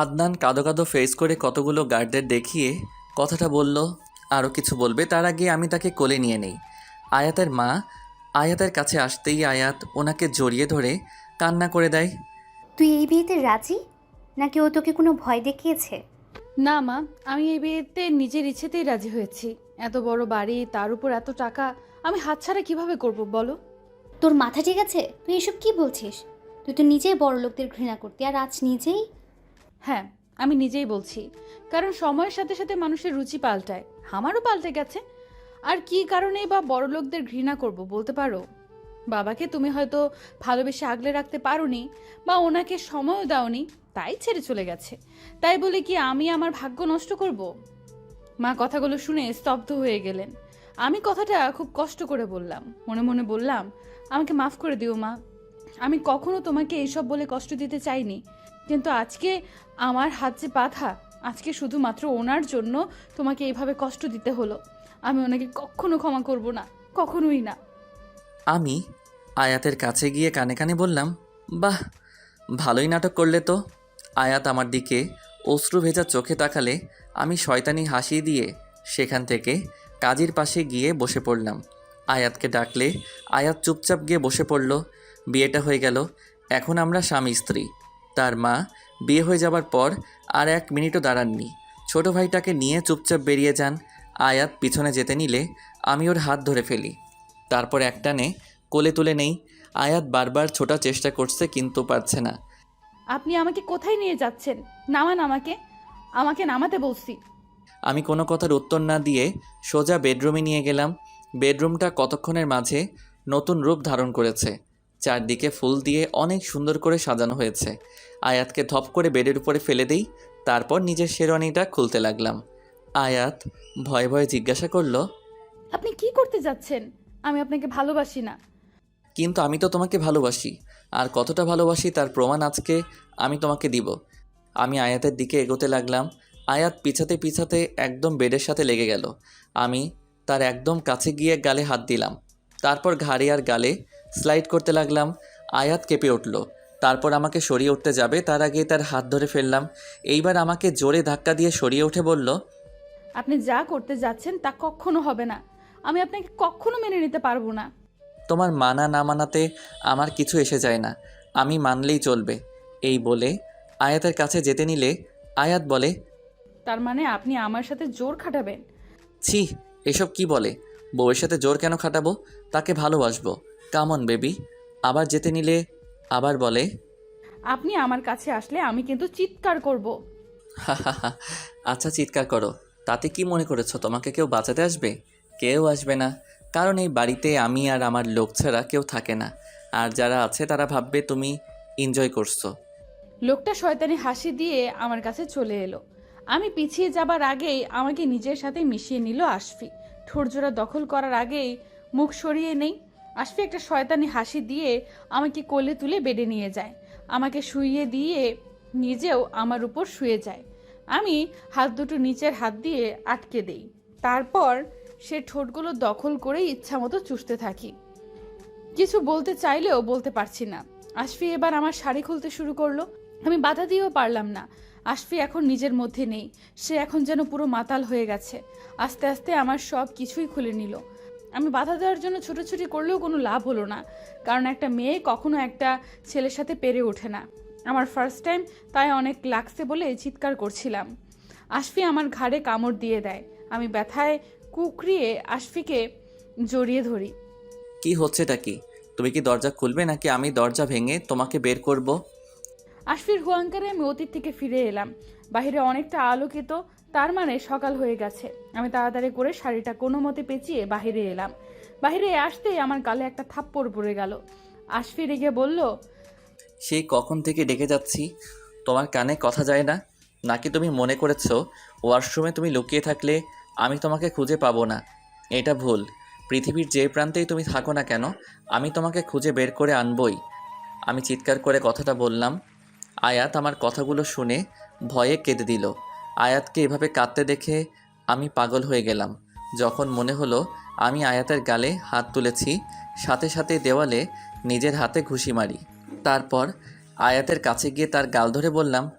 আদনান কাদো কাদো face করে কতগুলো গার্ডদের দেখিয়ে কথাটা বলল আরও কিছু বলবে? তার আগে আমি তাকে কোলে নিয়ে নেই। আয়াতের মা আয়াতের কাছে আসতেই আয়াত ওনাকে জড়িয়ে ধরে কান্না করে দেয়। তুই এই বিয়েতে রাজি? নাকি ও তোকে কোনো ভয় দেখিয়েছে? না মা আমি এই বিয়েতে নিজের ইচ্ছেতেই রাজি হয়েছি। এত বড় বাড়ি তার উপর এত টাকা আমি হাতছাড়া কীভাবে করব বলো? তোর মাথা ঠিক আছে? তুই এসব কি বলছিস? তুই তো নিজেই বড় লোকদের ঘৃণা করতি আর আজ নিজেই হ্যাঁ আমি নিজেই বলছি। কারণ সময়ের সাথে সাথে মানুষের রুচি পাল্টায়। আমারও পাল্টে গেছে। আর কি কারণে বা বড় লোকদের ঘৃণা করব বলতে পারো? বাবাকে তুমি হয়তো ভালোবেসে আগলে রাখতে পারোনি বা ওনাকে সময়ও দাওনি, তাই ছেড়ে চলে গেছে। তাই বলে কি আমি আমার ভাগ্য নষ্ট করব? মা কথাগুলো শুনে স্তব্ধ হয়ে গেলেন। আমি কথাটা খুব কষ্ট করে বললাম। মনে মনে বললাম, আমাকে মাফ করে দিও মা। আমি কখনো তোমাকে এইসব বলে কষ্ট দিতে চাইনি। কিন্তু আজকে আমার হাত যে বাধা, আজকে শুধুমাত্র ওনার জন্য তোমাকে এইভাবে কষ্ট দিতে হলো। আমি ওনাকে কখনো ক্ষমা করব না, কখনোই না। আমি আয়াতের কাছে গিয়ে কানে কানে বললাম, বাহ, ভালোই নাটক করলে তো। আয়াত আমার দিকে অশ্রু ভেজা চোখে তাকালে আমি শয়তানি হাসি দিয়ে সেখান থেকে কাজীর পাশে গিয়ে বসে পড়লাম। আয়াতকে ডাকলে আয়াত চুপচাপ গিয়ে বসে পড়ল। বিয়েটা হয়ে গেল। এখন আমরা স্বামী স্ত্রী তার মা বিয়ে হয়ে যাবার পর আর এক মিনিটও দাঁড়াননি। ছোট ভাইটাকে নিয়ে চুপচাপ বেরিয়ে যান। আয়াত পিছনে যেতে নিলে আমি ওর হাত ধরে ফেলি। তারপর একটানে কোলে তুলে নেই। আয়াত বারবার ছোটার চেষ্টা করছে কিন্তু পারছে না। আপনি আমাকে কোথায় নিয়ে যাচ্ছেন? নামান আমাকে। আমাকে নামাতে বলছি। আমি কোনো কথার উত্তর না দিয়ে সোজা বেডরুমে নিয়ে গেলাম। বেডরুমটা কতক্ষণের মাঝে নতুন রূপ ধারণ করেছে। চারদিকে ফুল দিয়ে অনেক সুন্দর করে সাজানো হয়েছে। আয়াতকে ধপ করে বেডের উপরে ফেলে দেই তারপর নিজের শেরওয়ানিটা খুলতে লাগলাম। আয়াত ভয়ে ভয়ে জিজ্ঞাসা করল আপনি কি করতে যাচ্ছেন? আমি আপনাকে ভালোবাসি না। কিন্তু আমি তো তোমাকে ভালোবাসি আর কতটা ভালোবাসি তার প্রমাণ আজকে আমি তোমাকে দিব। আমি আয়াতের দিকে এগোতে লাগলাম আয়াত পিছাতে পিছাতে একদম বেডের সাথে লেগে গেল। আমি তার একদম কাছে গিয়ে গালে হাত দিলাম। তারপর ঘাড়ে আর গালে স্লাইড করতে লাগলাম আয়াত কেঁপে উঠল। তারপর আমাকে সরিয়ে উঠতে যাবে তার আগে তার হাত ধরে ফেললাম। এইবার আমাকে জোরে ধাক্কা দিয়ে সরিয়ে উঠে বলল আপনি যা করতে যাচ্ছেন তা কখনো হবে না। আমি আপনাকে কখনো মেনে নিতে পারব না। তোমার মানা না মানাতে আমার কিছু এসে যায় না। আমি মানলেই চলবে। এই বলে আয়াতের কাছে যেতে নিলে আয়াত বলে তার মানে আপনি আমার সাথে জোর খাটাবেন? ছি এসব কি বলে? বউয়ের সাথে জোর কেন খাটাবো? তাকে ভালোবাসবো। Come on baby. আবার যেতে নিলে আবার বলে আপনি আমার কাছে আসলে আমি কিন্তু চিৎকার করব। আচ্ছা চিৎকার করো। তাতে কি মনে করেছ তোমাকে কেউ বাঁচাতে আসবে? কেউ আসবে না। কারণ এই বাড়িতে আমি আর আমার লোক ছাড়া কেউ থাকে না। আর যারা আছে তারা ভাববে তুমি এনজয় করছ। লোকটা শয়তানি হাসি দিয়ে আমার কাছে চলে এলো। আমি পিছিয়ে যাবার আগেই আমাকে নিজের সাথে মিশিয়ে নিল আশফি। ঠোরজোড়া দখল করার আগেই মুখ সরিয়ে নেই। আশফি একটা শয়তানি হাসি দিয়ে আমাকে কোলে তুলে বেডে নিয়ে যায়। আমাকে শুইয়ে দিয়ে নিজেও আমার উপর শুয়ে যায়। আমি হাত দুটো নিচের হাত দিয়ে আটকে দেই। তারপর সে ঠোঁটগুলো দখল করে ইচ্ছামতো চুষতে থাকি। কিছু বলতে চাইলেও বলতে পারছি না। আশফি এবার আমার শাড়ি খুলতে শুরু করল। আমি বাধা দিয়েও পারলাম না। আশফি এখন নিজের মধ্যে নেই। সে এখন যেন পুরো মাতাল হয়ে গেছে। আস্তে আস্তে আমার সব কিছুই খুলে নিল। আমি বাধা দেওয়ার জন্য ছোটাছুটি করলেও কোনো লাভ হলো না। কারণ একটা মেয়ে কখনো একটা ছেলের সাথে পেরে ওঠে না। আমার ফার্স্ট টাইম তাই অনেক লাগছে বলে চিৎকার করছিলাম। আশফি আমার ঘাড়ে কামড় দিয়ে দেয়। আমি ব্যথায় কুকরিয়ে আশফিকে জড়িয়ে ধরি। কি হচ্ছেটা কি? তুমি কি দরজা খুলবে নাকি আমি দরজা ভেঙে তোমাকে বের করব? আশফির হুয়াঙ্কারে আমি অতীত থেকে ফিরে এলাম। বাইরে অনেকটা আলোকিত তার মানে সকাল হয়ে গেছে। আমি তাড়াতাড়ি করে শাড়িটা কোনো মতে পেঁচিয়ে বাইরে এলাম। বাইরে আসতেই আমার গালে একটা থাপ্পড় পড়ে গেল। আশফি রেগে বলল সেই কখন থেকে ডেকে যাচ্ছি? তোমার কানে কথা যায় না? নাকি তুমি মনে করেছ, ওয়াশরুমে তুমি লুকিয়ে থাকলে আমি তোমাকে খুঁজে পাবো না? এটা ভুল। পৃথিবীর যে প্রান্তেই তুমি থাকো না কেন, আমি তোমাকে খুঁজে বের করে আনবই। আমি চিৎকার করে কথাটা বললাম। আয়াত আমার কথাগুলো শুনে ভয়ে কেঁদে দিল। আয়াতকে এভাবে কাঁদতে দেখে আমি পাগল হয়ে গেলাম। যখন মনে হলো আমি আয়াতের গালে হাত তুলেছি, সাথে সাথে দেওয়ালে নিজের হাতে ঘুষি মারি। তারপর আয়াতের কাছে গিয়ে তার গাল ধরে বললাম,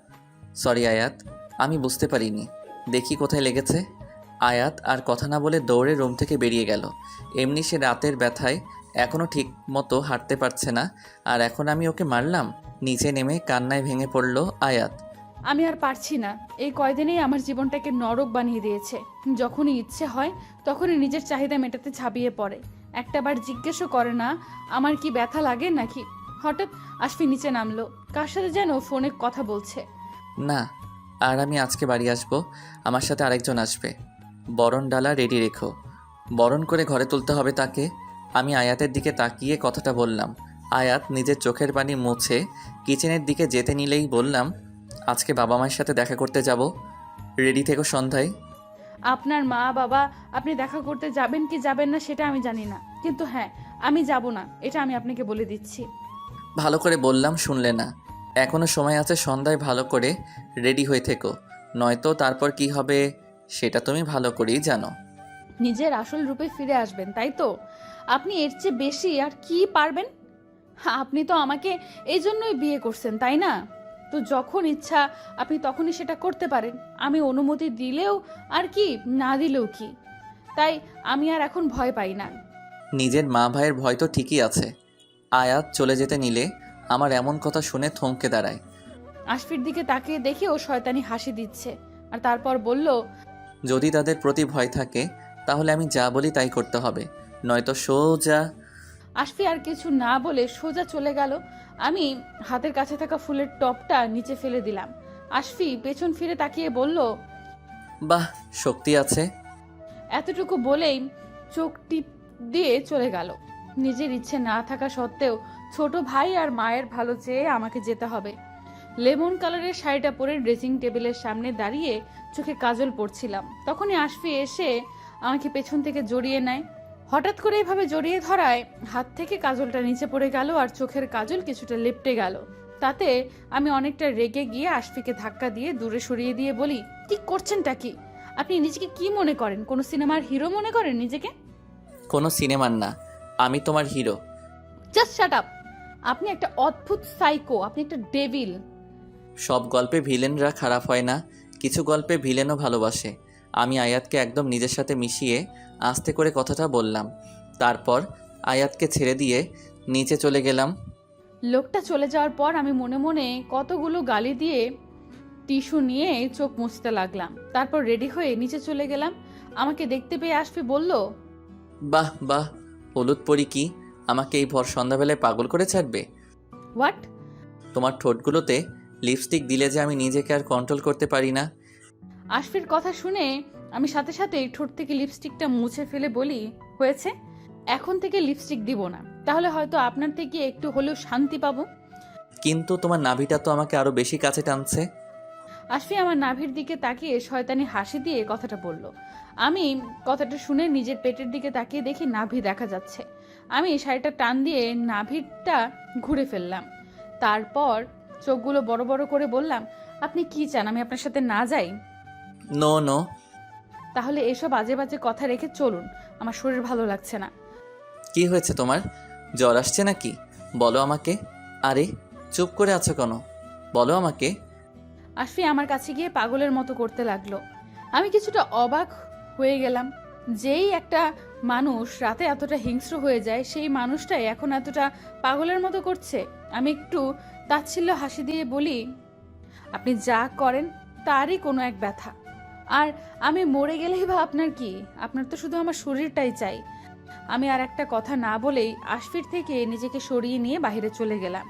সরি আয়াত, আমি বুঝতে পারিনি। দেখি কোথায় লেগেছে। আয়াত আর কথা না বলে দৌড়ে রুম থেকে বেরিয়ে গেল। এমনি সে রাতের ব্যথায় এখনও ঠিক মতো হাঁটতে পারছে না। আর এখন আমি ওকে মারলাম, নিচে নেমে কান্নায় ভেঙে পড়ল আয়াত। আমি আর পারছি না। এই কয়দিনেই আমার জীবনটাকে নরক বানিয়ে দিয়েছে। যখনই ইচ্ছে হয়, তখনই নিজের চাহিদা মেটাতে ছাপিয়ে পড়ে। একটাবার জিজ্ঞেসও করে না, আমার কি ব্যথা লাগে নাকি? হঠাৎ আশফি নিচে নামলো। কার সাথে যেন ফোনে কথা বলছে? না, আর আমি আজকে বাড়ি আসব। আমার সাথে আরেকজন আসবে। বরণ ডালা রেডি রেখো। বরণ করে ঘরে তুলতে হবে তাকে। আমি আয়াতের দিকে তাকিয়ে কথাটা বললাম। আয়াত নিজের চোখের পানি মুছে কিচেনের দিকে যেতে নিলেই বললাম আজকে বাবা মায়ের সাথে দেখা করতে যাব। রেডি থেকো সন্ধ্যায়। আপনার মা বাবা আপনি দেখা করতে যাবেন কি যাবেন না সেটা আমি জানি না। কিন্তু হ্যাঁ আমি যাব না এটা আমি আপনাকে বলে দিচ্ছি। ভালো করে বললাম শুনলে না। এখনও সময় আছে সন্ধ্যায় ভালো করে রেডি হয়ে থেকো। নয়তো তারপর কি হবে সেটা তুমি ভালো করেই জানো। নিজের আসল রূপে ফিরে আসবেন তাই তো? আপনি এর চেয়ে বেশি আর কি পারবেন? আপনি তো আমাকে এই জন্যই বিয়ে করছেন তাই না? তো যখন ইচ্ছা আপনি তখনই সেটা করতে পারেন। আমি অনুমতি দিলেও আর কি না দিলেও কি। তাই আমি আর এখন ভয় পাই না। নিজের মা ভাইয়ের ভয় তো ঠিকই আছে। আয়াত চলে যেতে নিলে আমার এমন কথা শুনে থমকে দাঁড়ায়। আশফির দিকে তাকিয়ে দেখে ও শয়তানি হাসি দিচ্ছে আর তারপর বলল যদি তাদের প্রতি ভয় থাকে তাহলে আমি যা বলি তাই করতে হবে। নয়তো সোজা আশফি আর কিছু না বলে সোজা চলে গেল। আমি হাতের কাছে থাকা ফুলের টপটা নিচে ফেলে দিলাম। আশফি পেছন ফিরে তাকিয়ে বলল বাহ শক্তি আছে। এতটুকু বলেই চোখ টিপ দিয়ে চলে গেল। নিজের ইচ্ছে না থাকা সত্ত্বেও ছোট ভাই আর মায়ের ভালো চেয়ে আমাকে যেতে হবে। লেমন কালারের শাড়িটা পরে ড্রেসিং টেবিলের সামনে দাঁড়িয়ে চোখে কাজল পড়ছিলাম। তখনই আশফি এসে আমাকে পেছন থেকে জড়িয়ে নেয়। হঠাৎ করে এভাবে জড়িয়ে ধরায় হাত থেকে কাজলটা নিচে পড়ে গেল আর চোখের কাজল কিছুটা লেপটে গেল। তাতে আমি অনেকটা রেগে গিয়ে আশফিকে ধাক্কা দিয়ে দূরে সরিয়ে দিয়ে বলি কি করছেনটা কি? আপনি নিজেকে কি মনে করেন? কোন সিনেমার হিরো মনে করেন নিজেকে? কোনো সিনেমার না। আমি তোমার হিরো। Just shut up. আপনি একটা অদ্ভুত সাইকো আপনি একটা ডেভিল। সব গল্পে ভিলেনরা খারাপ হয় না কিছু গল্পে ভিলেনও ভালোবাসে। আমি আয়াতকে একদম নিজের সাথে মিশিয়ে আস্তে করে কথাটা বললাম। তারপর আয়াতকে ছেড়ে দিয়ে নিচে চলে গেলাম। লোকটা চলে যাওয়ার পর আমি মনে মনে কতগুলো গালি দিয়ে টিস্যু নিয়ে চোখ মুছতে লাগলাম। তারপর রেডি হয়ে নিচে চলে গেলাম। আমাকে দেখতে পেয়ে আসবে বলল বাহ বাহ হলুদ পরি কি? আমাকে এই ভর সন্ধ্যাবেলায় পাগল করে ছাড়বে? হোয়াট তোমার ঠোঁটগুলোতে লিপস্টিক দিলে যে আমি নিজেকে আর কন্ট্রোল করতে পারি না। আশফির কথা শুনে আমি সাথে সাথে ঠোঁট থেকে লিপস্টিকটা মুছে ফেলে বলি হয়েছে? এখন থেকে লিপস্টিক দিব না। তাহলে হয়তো আপনার থেকে একটু হলেও শান্তি পাবো। কিন্তু তোমার নাভিটা তো আমাকে আরও বেশি কাছে টানছে। আশফি আমার নাভির দিকে তাকিয়ে শয়তানি হাসি দিয়ে কথাটা বলল। আমি কথাটা শুনে নিজের পেটের দিকে তাকিয়ে দেখি নাভি দেখা যাচ্ছে। আমি শাড়িটা টান দিয়ে নাভিটা ঘুরে ফেললাম। তারপর চোখগুলো বড় বড় করে বললাম আপনি কি চান? আমি আপনার সাথে না যাই? নো নো তাহলে এসব বাজে বাজে কথা রেখে চলুন। আমার শরীর ভালো লাগছে না। কি হয়েছে তোমার? জ্বর আসছে নাকি? বলো আমাকে। আরে চুপ করে আছো কেন? বলো আমাকে। আশফি আমার কাছে গিয়ে পাগলের মতো করতে লাগল। আমি কিছুটা অবাক হয়ে গেলাম যেই একটা মানুষ রাতে এতটা হিংস্র হয়ে যায় সেই মানুষটাই এখন এতটা পাগলের মতো করছে। আমি একটু তাচ্ছিল্য হাসি দিয়ে বলি আপনি যা করেন তারই কোনো এক ব্যথা। আর আমি মরে গেলেই বা আপনার কি? আপনার তো শুধু আমার শরীরটাই চাই। আমি আর একটা কথা না বলেই আশফির থেকে নিজেকে সরিয়ে নিয়ে বাইরে চলে গেলাম।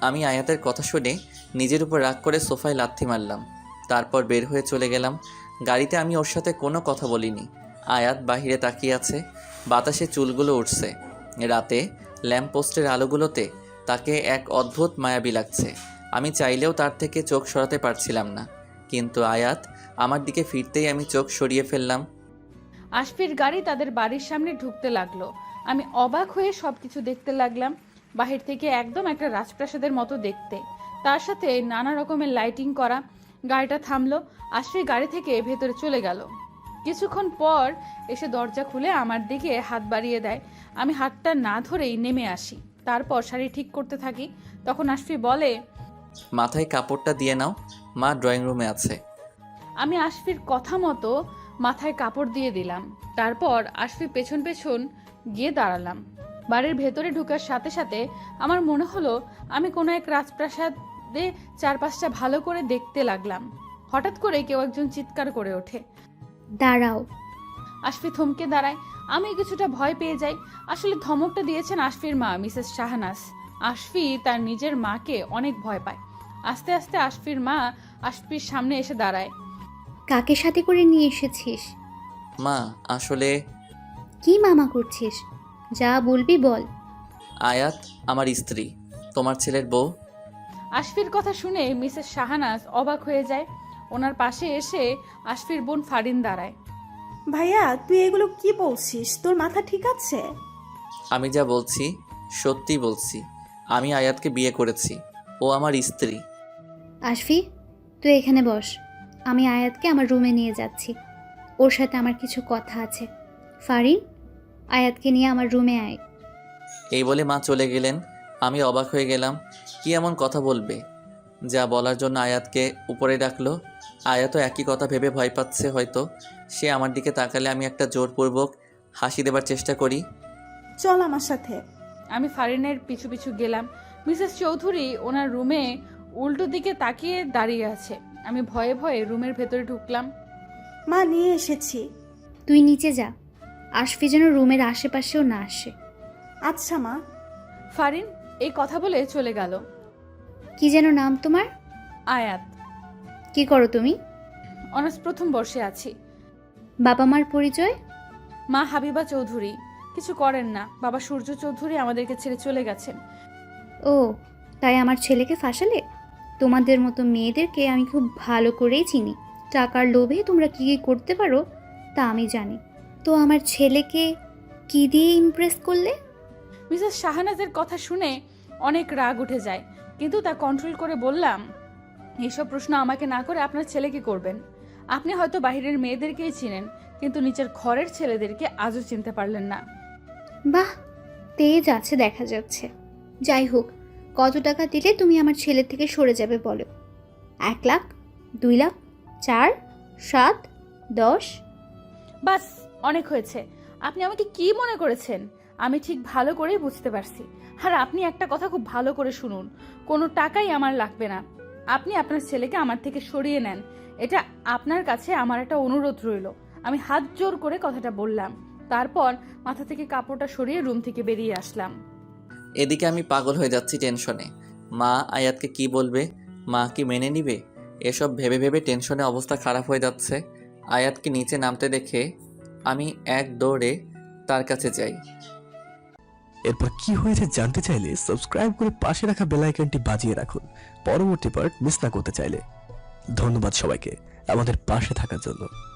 আমি আয়াতের কথা শুনে নিজের উপর রাগ করে সোফায় লাথি মারলাম। তারপর বের হয়ে চলে গেলাম। গাড়িতে আমি ওর সাথে কোনো কথা বলিনি। আয়াত বাহিরে তাকিয়ে আছে। বাতাসে চুলগুলো উঠছে। রাতে ল্যাম্পপোস্টের আলোগুলোতে তাকে এক অদ্ভুত মায়াবী লাগছে। আমি চাইলেও তার থেকে চোখ সরাতে পারছিলাম না। কিন্তু আয়াত আমার দিকে ফিরতেই আমি চোখ সরিয়ে ফেললাম। আশফির গাড়ি তাদের বাড়ির সামনে ঢুকতে লাগল। আমি অবাক হয়ে সবকিছু দেখতে লাগলাম বাহির থেকে একদম একটা রাজপ্রাসাদের মতো দেখতে। তার সাথে নানা রকমের লাইটিং করা গাড়িটা থামলো আশফির গাড়ি থেকে ভেতরে চলে গেল। কিছুক্ষণ পর এসে দরজা খুলে আমার দিকে হাত বাড়িয়ে দেয়। আমি হাতটা না ধরেই নেমে আসি। তারপর শাড়ি ঠিক করতে থাকি। তখন আশফি বলে মাথায় কাপড়টা দিয়ে নাও। মা ড্রয়িং রুমে আছে। আমি আশফির কথা মতো মাথায় কাপড় দিয়ে দিলাম। তারপর আশফির পেছন পেছন গিয়ে দাঁড়ালাম। বাড়ির ভেতরে ঢোকার সাথে সাথে আমার মনে হলো আমি কোনো এক রাজপ্রাসাদে চারপাশটা ভালো করে দেখতে লাগলাম। হঠাৎ করে কেউ একজন চিৎকার করে ওঠে। দাঁড়াও। আশফি থমকে দাঁড়ায়। আমি কিছুটা ভয় পেয়ে যাই। আসলে ধমকটা দিয়েছেন আশফির মা মিসেস শাহানাস আশফি তার নিজের মাকে অনেক ভয় পায়। আস্তে আস্তে আশফির মা আশফির সামনে এসে দাঁড়ায়। কাকে সাথে করে নিয়ে এসেছিস? মা আসলে কি মামা করছিস? যা বলবি বল। আয়াত আমার স্ত্রী তোমার ছেলের বউ। আশফির কথা শুনে মিসেস শাহানাস অবাক হয়ে যায়। ওনার পাশে এসে আশফির বোন ফারিন দাঁড়ায়। ভাইয়া তুই এগুলো কি বলছিস? তোর মাথা ঠিক আছে? আমি যা বলছি সত্যি বলছি। আমি আয়াতকে বিয়ে করেছি। ও আমার স্ত্রী। আশফি তুই এখানে বস। আমি আয়াতকে আমার রুমে নিয়ে যাচ্ছি। ওর সাথে আমার কিছু কথা আছে। ফারিন আয়াতকে নিয়ে আমার রুমে আয়। এই বলে মা চলে গেলেন। আমি অবাক হয়ে গেলাম কি এমন কথা বলবে? যা বলার জন্য আয়াতকে উপরে ডাকলো। আয়াতও একই কথা ভেবে ভয় পাচ্ছে হয়তো। সে আমার দিকে তাকালে আমি একটা জোরপূর্বক হাসি দেবার চেষ্টা করি। চল আমার সাথে। আমি ফারিনের পিছু পিছু গেলাম। মিসেস চৌধুরী ওনার রুমে উল্টো দিকে তাকিয়ে দাঁড়িয়ে আছে। আমি ভয়ে ভয়ে রুমের ভেতরে ঢুকলাম। মা নিয়ে এসেছি। তুই নিচে যা। আশফি যেন রুমের আশেপাশেও না আসে। আচ্ছা মা। ফারিন এই কথা বলে চলে গেল। কি যেন নাম তোমার? আয়াত। কি করো তুমি? অনার্স প্রথম বর্ষে আছি। বাবা মার পরিচয়? মা হাবিবা চৌধুরী। কিছু করেন না। বাবা সূর্য চৌধুরী আমাদেরকে ছেড়ে চলে গেছেন। ও তাই আমার ছেলেকে ফাঁসালে? তোমাদের মতো মেয়েদেরকে আমি খুব ভালো করেই চিনি। টাকার লোভে তোমরা কী কী করতে পারো তা আমি জানি। তো আমার ছেলেকে কি দিয়ে ইমপ্রেস করলে? মিসেস শাহানাজের কথা শুনে অনেক রাগ উঠে যায় কিন্তু তা কন্ট্রোল করে বললাম এইসব প্রশ্ন আমাকে না করে আপনার ছেলেকে করবেন? আপনি হয়তো বাইরের মেয়েদেরকেই চিনেন কিন্তু নিচের ঘরের ছেলেদেরকে আজও চিনতে পারলেন না। বাহ তেজ আছে দেখা যাচ্ছে। যাই হোক কত টাকা দিলে তুমি আমার ছেলের থেকে সরে যাবে বলো? এক লাখ, দুই লাখ, চার, সাত, দশ। বাস, অনেক হয়েছে। আপনি আমাকে কি মনে করেছেন? আমি ঠিক ভালো করেই বুঝতে পারছি। আর আপনি একটা কথা খুব ভালো করে শুনুন। কোনো টাকাই আমার লাগবে না। আপনি আপনার ছেলেকে আমার থেকে সরিয়ে নেন। এটা আপনার কাছে আমার একটা অনুরোধ রইল। আমি হাত জোর করে কথাটা বললাম। তারপর মাথা থেকে কাপড়টা সরিয়ে রুম থেকে বেরিয়ে আসলাম। এদিকে আমি পাগল হয়ে যাচ্ছি টেনশনে। মা আয়াতকে কি বলবে? মা কি মেনে নিবে? এসব ভেবে ভেবে টেনশনে অবস্থা খারাপ হয়ে যাচ্ছে। আয়াতকে নিচে নামতে দেখে আমি এক দৌড়ে তার কাছে যাই। এরপর কি হয়েছে জানতে চাইলে সাবস্ক্রাইব করে পাশে রাখা বেল আইকনটি বাজিয়ে রাখুন। পরবর্তী পার্ট মিস না করতে চাইলে। ধন্যবাদ সবাইকে আমাদের পাশে থাকার জন্য।